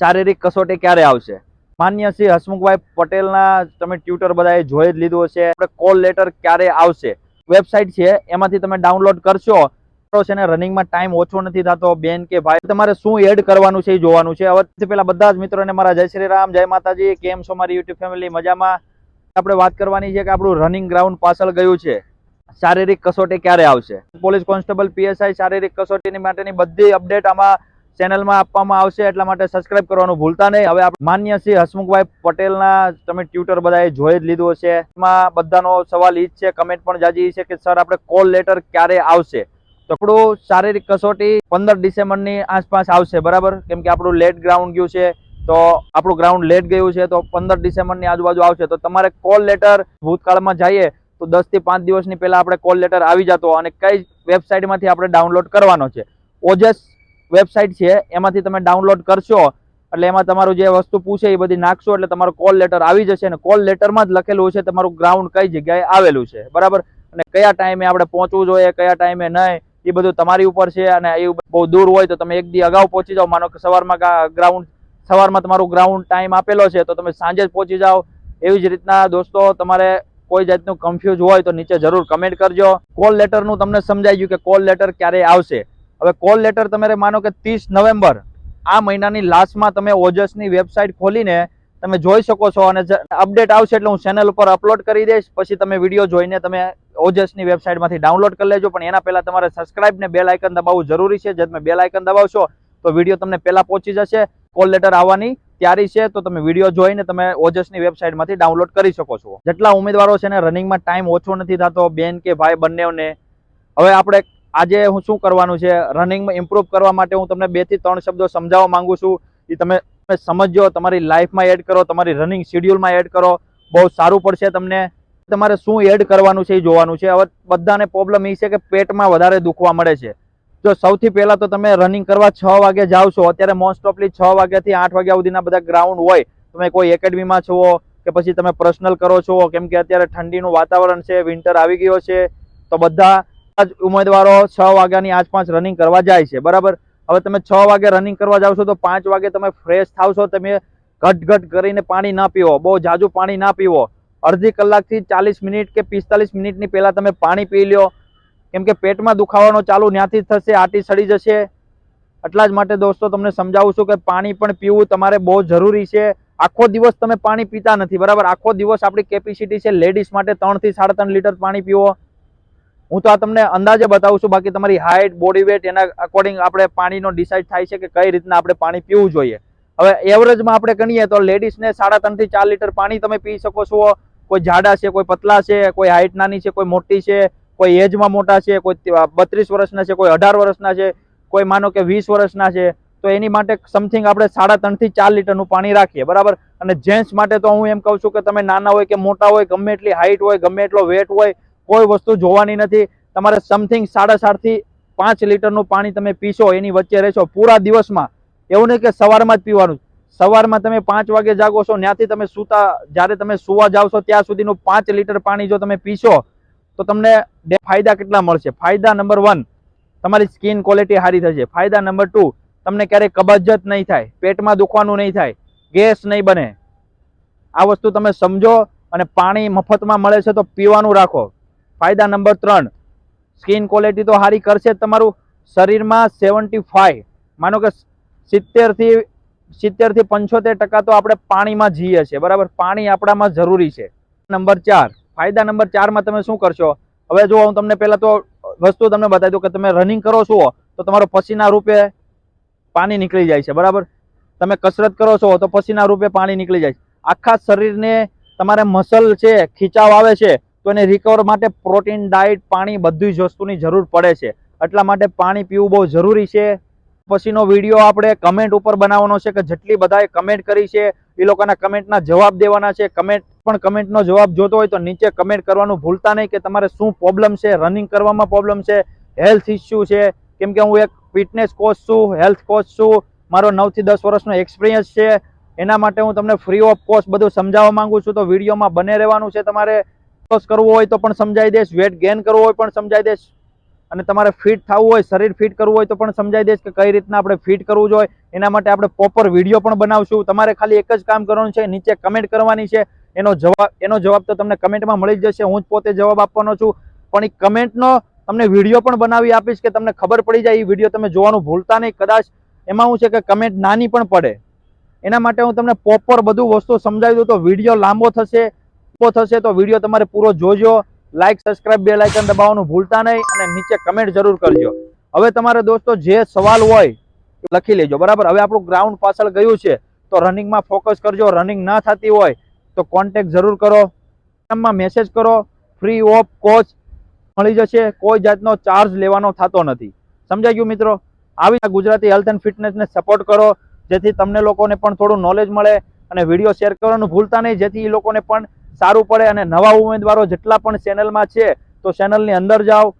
શારીરિક કસોટી ક્યારે આવશે? માન્ય શ્રી હસમુખભાઈ પટેલના તમે ટ્વિટર બધાએ જોઈ જ લીધું હશે. આપણે કોલ લેટર ક્યારે આવશે? વેબસાઇટ છે, એમાંથી તમે ડાઉનલોડ કરશો. છે ને રનિંગમાં ટાઈમ ઓછો નથી થતો. બેન કે ભાઈ, તમારે શું એડ કરવાનું છે એ જોવાનું છે. હવે પેલા બધા જ મિત્રોને મારા જય શ્રી રામ, જય માતાજી. કેમ છો મારી યુટ્યુબ ફેમિલી? મજામાં? આપણે વાત કરવાની છે કે આપણું રનિંગ ગ્રાઉન્ડ પાછળ ગયું છે. શારીરિક કસોટી ક્યારે આવશે? પોલીસ કોન્સ્ટેબલ પીએસઆઈ શારીરિક કસોટીની માટેની બધી અપડેટ આમાં ચેનલમાં આપવામાં આવશે, એટલા માટે સબસ્ક્રાઇબ કરવાનું ભૂલતા નહીં. હવે માન્ય શ્રી હસમુખભાઈ પટેલના તમે ટ્વિટર બધાએ જોઈ જ લીધું હશે. એમાં બધાનો સવાલ જ છે કમેન્ટ પણ જાજી છે કે સર આપણે કોલ લેટર ક્યારે આવશે? તો આપણું શારીરિક કસોટી પંદર ડિસેમ્બરની આસપાસ આવશે, બરાબર? કેમ કે આપણું લેટ ગ્રાઉન્ડ ગયું છે, તો આપણું ગ્રાઉન્ડ લેટ ગયું છે, તો પંદર ડિસેમ્બરની આજુબાજુ આવશે. તો તમારે કોલ લેટર ભૂતકાળમાં જઈએ, તો દસથી પાંચ દિવસની પહેલાં આપણે કોલ લેટર આવી જતો અને કઈ વેબસાઇટમાંથી આપણે ડાઉનલોડ કરવાનો છે? ઓજસ વેબસાઇટ છે, એમાંથી તમે ડાઉનલોડ કરશો. એટલે એમાં તમારું જે વસ્તુ પૂછે એ બધી નાખશો, એટલે તમારું કોલ લેટર આવી જશે અને કોલ લેટરમાં જ લખેલું છે તમારું ગ્રાઉન્ડ કઈ જગ્યાએ આવેલું છે. બરાબર? અને કયા ટાઈમે આપણે પહોંચવું જોઈએ, કયા ટાઈમે નહીં, એ બધું તમારી ઉપર છે અને એ બહુ દૂર હોય તો તમે એક દી અગાઉ પહોંચી જાઓ. માનો કે સવારમાં ગ્રાઉન્ડ સવારમાં તમારું ગ્રાઉન્ડ ટાઈમ આપેલો છે, તો તમે સાંજે જ પહોંચી જાઓ. એવી જ રીતના દોસ્તો, તમારે કોઈ જાતનું કન્ફ્યુઝ હોય તો નીચે જરૂર કમેન્ટ કરજો. કોલ લેટરનું તમને સમજાઈ ગયું કે કોલ લેટર ક્યારે આવશે. હવે કોલ લેટર તમારે માનો કે ત્રીસ નવેમ્બર, આ મહિનાની લાસ્ટમાં તમે ઓજસની વેબસાઇટ ખોલીને તમે જોઈ શકો છો અને અપડેટ આવશે એટલે હું ચેનલ ઉપર અપલોડ કરી દઈશ. પછી તમે વીડિયો જોઈને તમે ઓજસની વેબસાઇટમાંથી ડાઉનલોડ કરી લેજો. પણ એના પહેલાં તમારે સબસ્ક્રાઇબ ને બેલ આઇકન દબાવવું જરૂરી છે. જે તમે બેલ આઇકન દબાવશો, તો વીડિયો તમને પહેલાં પહોંચી જશે. કોલ લેટર આવવાની તૈયારી છે, તો તમે વીડિયો જોઈને તમે ઓજસની વેબસાઇટમાંથી ડાઉનલોડ કરી શકો છો. જેટલા ઉમેદવારો છે ને રનિંગમાં ટાઈમ ઓછો નથી થતો, બેન કે ભાઈ બંનેઓને હવે આપણે આજે હું શું કરવાનું છે? રનિંગમાં ઇમ્પ્રૂવ કરવા માટે હું તમને બેથી ત્રણ શબ્દો સમજાવવા માંગુ છું. એ તમે સમજો તમારી લાઈફમાં એડ કરો, તમારી રનિંગ શેડ્યુલમાં એડ કરો. બહુ સારું પડશે તમને. તમારે શું એડ કરવાનું છે એ જોવાનું છે. હવે બધાને પ્રોબ્લેમ એ છે કે પેટમાં વધારે દુખવા મળે છે. જો સૌથી પહેલાં તો તમે રનિંગ કરવા છ વાગે જાઓ છો, અત્યારે મોસ્ટ ઓફલી છ વાગ્યાથી આઠ વાગ્યા સુધીના બધા ગ્રાઉન્ડ હોય. તમે કોઈ એકેડમીમાં છો કે પછી તમે પર્સનલ કરો છો, કેમ કે અત્યારે ઠંડીનું વાતાવરણ છે વિન્ટર આવી ગયો છે, તો બધા ઉમેદવારો છ વાગ્યાની આસપાસ રનિંગ કરવા જાય છે, બરાબર? હવે તમે છ વાગે રનિંગ કરવા જાવ છો તો પાંચ વાગે તમે ફ્રેશ થાવ છો, તમે ઘટ ઘટ કરીને પાણી ના પીવો, બહુ જાજુ પાણી ના પીવો. અડધી કલાકથી ચાલીસ મિનિટ કે પિસ્તાલીસ મિનિટની પહેલા તમે પાણી પી લ્યો. કેમ કે પેટમાં દુખાવાનો ચાલુ ત્યાંથી થશે, આટી સડી જશે. એટલા જ માટે દોસ્તો તમને સમજાવું છું કે પાણી પણ પીવું તમારે બહુ જરૂરી છે. આખો દિવસ તમે પાણી પીતા નથી, બરાબર? આખો દિવસ આપણી કેપેસિટી છે લેડીઝ માટે ત્રણથી સાડા ત્રણ લીટર પાણી પીવો. હું તો આ તમને અંદાજે બતાવું છું, બાકી તમારી હાઇટ બોડી વેટ એના અકોર્ડિંગ આપણે પાણીનો ડિસાઇડ થાય છે કે કઈ રીતના આપણે પાણી પીવું જોઈએ. હવે એવરેજમાં આપણે ગણીએ તો લેડીઝને સાડા ત્રણથી ચાર લીટર પાણી તમે પી શકો છો. કોઈ જાડા છે, કોઈ પતલા છે, કોઈ હાઇટ નાની છે, કોઈ મોટી છે, કોઈ એજમાં મોટા છે, કોઈ બત્રીસ વર્ષના છે, કોઈ અઢાર વર્ષના છે, કોઈ માનો કે વીસ વર્ષના છે, તો એની માટે સમથિંગ આપણે સાડા ત્રણથી ચાર લીટરનું પાણી રાખીએ, બરાબર? અને જેન્ટ્સ માટે તો હું એમ કહું છું કે તમે નાના હોય કે મોટા હોય, ગમે એટલી હાઇટ હોય, ગમે એટલો વેટ હોય કોઈ વસ્તુ જોવાની નથી. તમારે સમથિંગ સાડા સાતથી પાંચ લીટરનું પાણી તમે પીશો, એની વચ્ચે રહેશો પૂરા દિવસમાં. એવું નહીં કે સવારમાં જ પીવાનું. સવારમાં તમે પાંચ વાગે જાગો છો ત્યાંથી તમે સૂતા, જ્યારે તમે સુવા જાવશો ત્યાં સુધીનું પાંચ લીટર પાણી જો તમે પીશો, તો તમને ફાયદા કેટલા મળશે? ફાયદા નંબર વન, તમારી સ્કિન ક્વોલિટી સારી થશે. ફાયદા નંબર ટુ, તમને ક્યારેય કબજિયાત નહીં થાય. પેટમાં દુખવાનું નહીં થાય. ગેસ નહીં બને. આ વસ્તુ તમે સમજો અને પાણી મફતમાં મળે છે તો પીવાનું રાખો. ફાયદા નંબર ત્રણ. સ્કિન ક્વોલિટી તો સારી કરશે તમારું. શરીરમાં સેવન્ટી ફાઈવ. માનો કે સિત્તેરથી સિત્તેરથી પંચોતેર ટકા તો આપણે પાણીમાં જીએ છીએ, બરાબર? પાણી આપણામાં જરૂરી છે. નંબર ચાર. ફાયદા નંબર ચારમાં તમે શું કરશો? હવે જો હું તમને પહેલાં તો વસ્તુ તમને બતાવી દઉં કે તમે રનિંગ કરો છો, તો તમારો પસીના રૂપે પાણી નીકળી જાય છે, બરાબર? તમે કસરત કરો છો, તો પસીના રૂપે પાણી નીકળી જાય છે. આખા શરીરને તમારે મસલ છે, ખીચાવ આવે છે તો એને રિકવર માટે પ્રોટીન ડાયટ પાણી બધી જ વસ્તુની જરૂર પડે છે. એટલા માટે પાણી પીવું બહુ જરૂરી છે. પછીનો વીડિયો આપણે કમેન્ટ ઉપર બનાવવાનો છે કે જેટલી બધાએ કમેન્ટ કરી છે, એ લોકોના કમેન્ટના જવાબ દેવાના છે. કમેન્ટ પણ કમેન્ટનો જવાબ જોતો હોય તો નીચે કમેન્ટ કરવાનું ભૂલતા નહીં કે તમારે શું પ્રોબ્લેમ છે રનિંગ કરવામાં પ્રોબ્લેમ છે હેલ્થ ઇસ્યુ છે. કેમ કે હું એક ફિટનેસ કોચ છું હેલ્થ કોચ છું. મારો નવથી દસ વર્ષનો એક્સપિરિયન્સ છે. એના માટે હું તમને ફ્રી ઓફ કોસ્ટ બધું સમજાવવા માગું છું. તો વિડીયોમાં બને રહેવાનું છે તમારે. લોસ કરવું હોય તો પણ સમજાવી દઈશ વેટ ગેઇન કરવું હોય પણ સમજાવી દઈશ. અને તમારે ફિટ થવું હોય, શરીર ફિટ કરવું હોય તો પણ સમજાઈ દઈશ કે કઈ રીતના આપણે ફિટ કરવું જોઈએ. એના માટે આપણે પ્રોપર વીડિયો પણ બનાવશું. તમારે ખાલી એક જ કામ કરવાનું છે, નીચે કમેન્ટ કરવાની છે. એનો જવાબ એનો જવાબ તો તમને કમેન્ટમાં મળી જશે. હું જ પોતે જવાબ આપવાનો છું. પણ એ કમેન્ટનો તમને વીડિયો પણ બનાવી આપીશ કે તમને ખબર પડી જાય. એ વીડિયો તમે જોવાનું ભૂલતા નહીં. કદાચ એમાં શું છે કે કમેન્ટ નાની પણ પડે. એના માટે હું તમને પ્રોપર બધું વસ્તુ સમજાવી દઉં તો વીડિયો લાંબો થશે. લાંબો થશે તો વીડિયો તમારે પૂરો જોજો. લાઈક સબસ્ક્રાઇબ બે લાઇકન દબાવવાનું ભૂલતા નહીં અને નીચે કમેન્ટ જરૂર કરજો. હવે તમારે દોસ્તો જે સવાલ હોય લખી લેજો. બરાબર? હવે આપણું ગ્રાઉન્ડ પાછળ ગયું છે. તો રનિંગમાં ફોકસ કરજો. રનિંગ ના થતી હોય તો કોન્ટેક્ટ જરૂર કરો. માં મેસેજ કરો. ફ્રી ઓફ કોચ મળી જશે. કોઈ જાતનો ચાર્જ લેવાનો થતો નથી. સમજાઈ ગયું મિત્રો? આવી ગુજરાતી હેલ્થ એન્ડ ફિટનેસને સપોર્ટ કરો. જેથી તમને લોકોને પણ થોડું નોલેજ મળે અને વીડિયો શેર કરવાનું ભૂલતા નહીં. જેથી એ લોકોને પણ સારું પડે અને નવા ઉમેદવારો જેટલા પણ ચેનલમાં છે, તો ચેનલની અંદર જાઓ.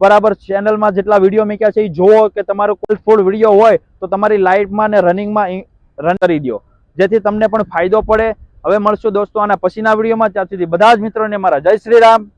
બરાબર, ચેનલમાં જેટલા વીડિયો મૂક્યા છે, એ જુઓ કે તમારો કોઈ ફૂડ વીડિયો હોય, તો તમારી લાઈફમાં ને રનિંગમાં રન કરી દો. જેથી તમને પણ ફાયદો પડે. હવે મળશું દોસ્તો આના પછીના વિડીયોમાં. ત્યાં સુધી બધા જ મિત્રોને મારા જય શ્રી રામ.